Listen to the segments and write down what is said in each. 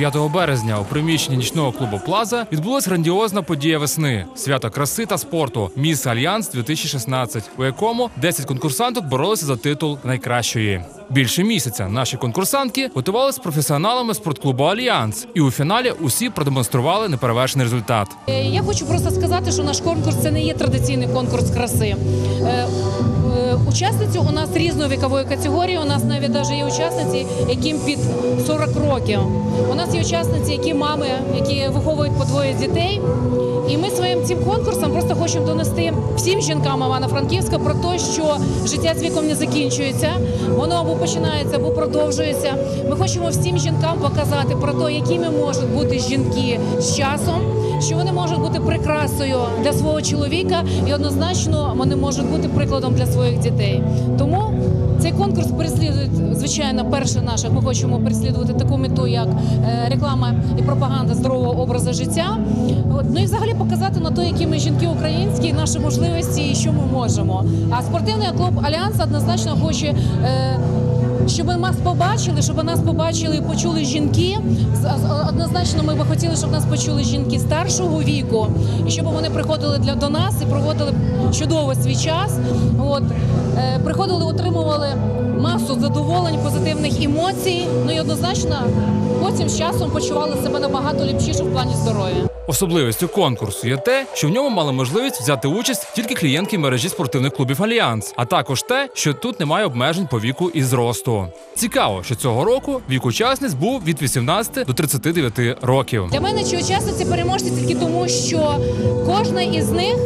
5 березня у приміщенні нічного клубу Плаза відбулась грандіозна подія весни свято краси та спорту Міс Альянс 2016 у якому 10 конкурсанток боролися за титул найкращої. Більше місяця наші конкурсантки готувалися з професіоналами спортклубу Альянс, і у фіналі усі продемонстрували неперевершений результат. Е, Я хочу просто сказати, що наш конкурс це не є традиційний конкурс краси. Е, Учасниці у нас різної вікової категорії. У нас навіть навіть є учасниці, яким під 40 років. У нас є учасниці, які мами, які виховують по двоє дітей. І ми своїм цим конкурсом просто хочемо донести всім жінкам Івано-Франківська про те, що життя з віком не закінчується, воно або починається, або продовжується. Ми хочемо всім жінкам показати про те, якими можуть бути жінки з часом, що вони можуть бути прикрасою для свого чоловіка, і однозначно вони можуть бути прикладом для своїх дітей. Тому цей конкурс переслідує, звичайно, перше наше. Ми хочемо переслідувати таку мету, як е, реклама і пропаганда здорового образу життя. Ну і взагалі показати на те, які ми жінки українські, наші можливості і що ми можемо. А спортивний клуб Альянс однозначно хоче. Щоб нас побачили, щоб нас побачили і почули жінки. Однозначно, ми би хотіли, щоб нас почули жінки старшого віку, і щоб вони приходили для до нас і проводили чудово свій час. От е, приходили, отримували масу задоволень, позитивних емоцій. Ну і однозначно потім з часом почували себе набагато ліпшіше в плані здоров'я. Особливістю конкурсу є те, що в ньому мали можливість взяти участь тільки клієнтки мережі спортивних клубів Альянс, а також те, що тут немає обмежень по віку і зросту. Цікаво, що цього року вік учасниць був від 18 до 39 років. Для мене чи учасниці переможці тільки тому, що кожна із них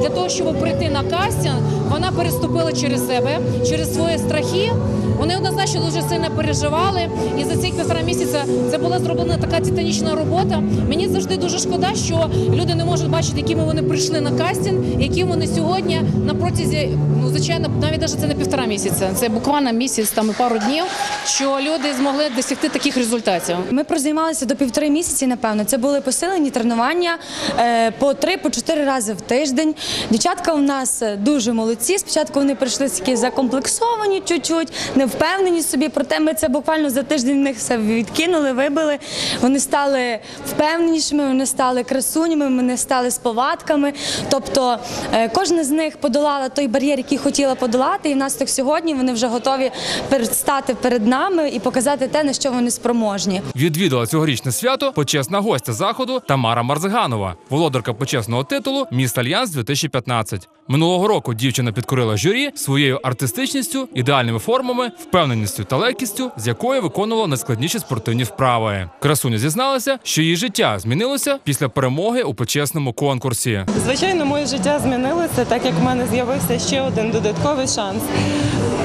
для того, щоб прийти на кастинг, вона переступила через себе, через свої страхи. Вони однозначно дуже сильно переживали, і за ці півтора місяця це була зроблена така титанічна робота. Мені завжди дуже шкода, що люди не можуть бачити, якими вони прийшли на кастинг, які вони сьогодні на протязі, ну звичайно, навіть навіть це не півтора місяця. Це буквально місяць там і пару днів, що люди змогли досягти таких результатів. Ми прозаймалися до півтори місяці, напевно. Це були посилені тренування е, по три, по чотири рази в тиждень. Дівчатка у нас е, дуже молодці. Спочатку вони прийшли такі закомплексовані, чуть-чуть, не впевнені собі. Проте ми це буквально за тиждень в них все відкинули, вибили. Вони стали впевненішими, вони стали красунями, вони стали з повадками. Тобто е, кожна з них подолала той бар'єр, який хотіла подолати. І нас так сьогодні вони вже готові предстати перед нами і показати те, на що вони спроможні. Відвідала цьогорічне свято почесна гостя заходу Тамара Марзиганова, володарка почесного титулу Міст Альянс 2015. Минулого року дівчина підкорила журі своєю артистичністю, ідеальними формами, впевненістю та легкістю, з якою виконувала найскладніші спортивні вправи. Красуня зізналася, що її життя змінилося після перемоги у почесному конкурсі. Звичайно, моє життя змінилося, так як в мене з'явився ще один додатковий шанс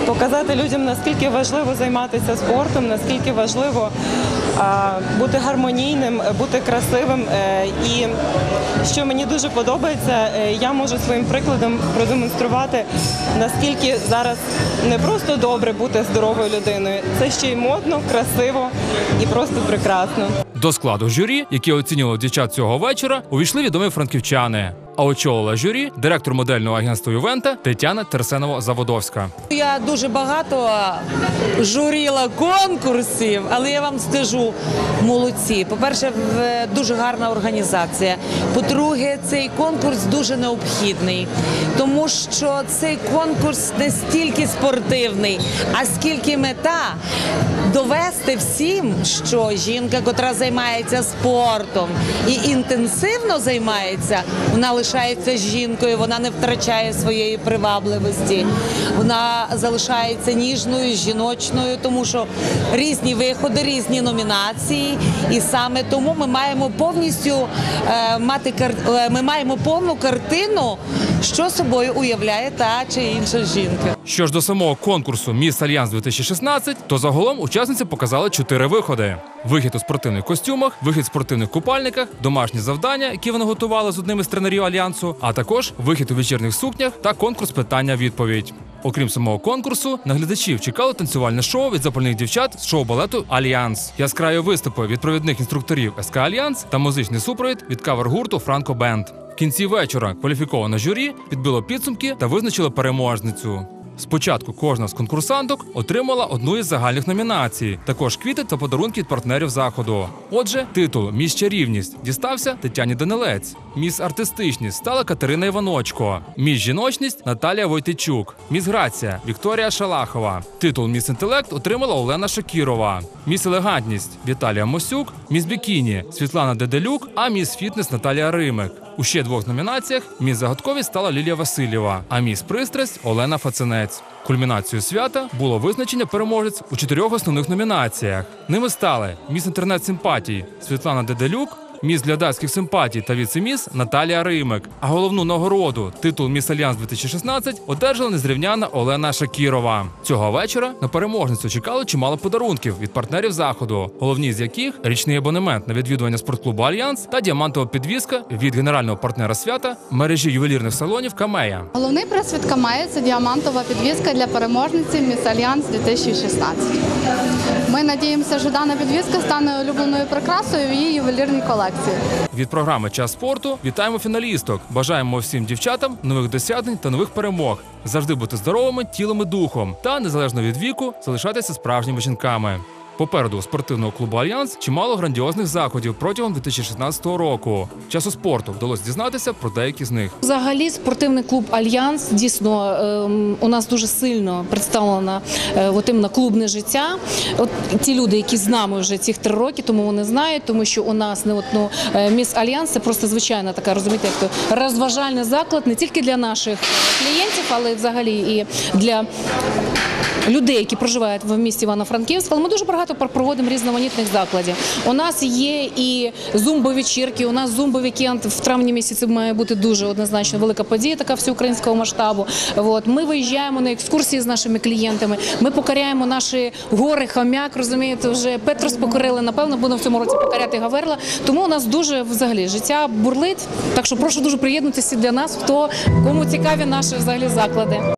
показати людям, наскільки важливо займатися спортом, наскільки важливо бути гармонійним, бути красивим. Е, І що мені дуже подобається, е, я можу своїм прикладом продемонструвати, наскільки зараз не просто добре бути здоровою людиною, це ще й модно, красиво і просто прекрасно. До складу журі, які оцінювали дівчат цього вечора, увійшли відомі франківчани. А очолила журі директор модельного агентства Ювента Тетяна Терсенова-Заводовська. Я дуже багато журіла конкурсів, але я вам скажу молодці. По-перше, дуже гарна організація. По-друге, цей конкурс дуже необхідний, тому що цей конкурс не стільки спортивний, а скільки мета довести всім, що жінка, котра займається спортом і інтенсивно займається, вона лишається жінкою, вона не втрачає своєї привабливості, вона залишається ніжною, жіночною, тому що різні виходи, різні номінації, і саме тому ми маємо повністю е, мати е, ми маємо повну картину, що собою уявляє та чи інша жінка. Що ж до самого конкурсу Міс Альянс 2016, то загалом учасниці показали чотири виходи: вихід у спортивних костюмах, вихід в спортивних купальниках, домашні завдання, які вони готували з одним із тренерів альянсу, а також вихід у вечірніх сукнях та конкурс питання-відповідь. Окрім самого конкурсу, наглядачів чекало танцювальне шоу від запальних дівчат з шоу-балету Альянс, яскраві виступи від провідних інструкторів СК Альянс та музичний супровід від кавер-гурту Франко Бенд. В кінці вечора кваліфіковане журі підбило підсумки та визначило переможницю. Спочатку кожна з конкурсанток отримала одну із загальних номінацій, також квіти та подарунки від партнерів заходу. Отже, титул Міс чарівність дістався Тетяні Данилець. Міс артистичність стала Катерина Іваночко. Міс жіночність Наталія Войтичук. Міс грація Вікторія Шалахова. Титул Міс інтелект отримала Олена Шакірова. Міс елегантність Віталія Мосюк. Міс бікіні Світлана Деделюк. А міс фітнес Наталія Римик. У ще двох номінаціях міс загадковість стала Лілія Васильєва, а міс пристрасть Олена Фацинець. Кульмінацією свята було визначення переможець у чотирьох основних номінаціях. Ними стали міс інтернет симпатії Світлана Деделюк. Міс глядацьких симпатій та віцеміс Наталія Римик. А головну нагороду титул Міс Альянс 2016 одержала незрівняна Олена Шакірова. Цього вечора на переможницю чекало чимало подарунків від партнерів заходу, головні з яких річний абонемент на відвідування спортклубу Альянс та діамантова підвізка від генерального партнера свята мережі ювелірних салонів Камея. Головний приз від Камеї – це діамантова підвізка для переможниці Міс Альянс 2016. Ми надіємося, що дана підвізка стане улюбленою прикрасою в її ювелірній колекції. Від програми Час спорту вітаємо фіналісток. Бажаємо всім дівчатам нових досягнень та нових перемог. Завжди бути здоровими тілом і духом та незалежно від віку залишатися справжніми жінками. Попереду у спортивного клубу Альянс чимало грандіозних заходів протягом 2016 року. Часу спорту вдалося дізнатися про деякі з них. Взагалі, спортивний клуб Альянс дійсно ем, у нас дуже сильно представлено е, іменно клубне життя. От ті люди, які з нами вже цих три роки, тому вони знають, тому що у нас не от, ну, міс Альянс це просто звичайна така, розумієте, як то розважальний заклад не тільки для наших клієнтів, але й взагалі і для людей, які проживають в місті Івано-Франківськ, але ми дуже багато проводимо різноманітних закладів. У нас є і зумбо-вечірки, у нас зумбо-вікенд в травні місяці має бути дуже однозначно велика подія, така всеукраїнського масштабу. От ми виїжджаємо на екскурсії з нашими клієнтами. Ми покоряємо наші гори, хам'як. Розумієте, вже Петрос покорили. Напевно, будемо в цьому році покоряти Гаверла. Тому у нас дуже взагалі життя бурлить. Так що прошу дуже приєднатися для нас, хто кому цікаві наші взагалі заклади.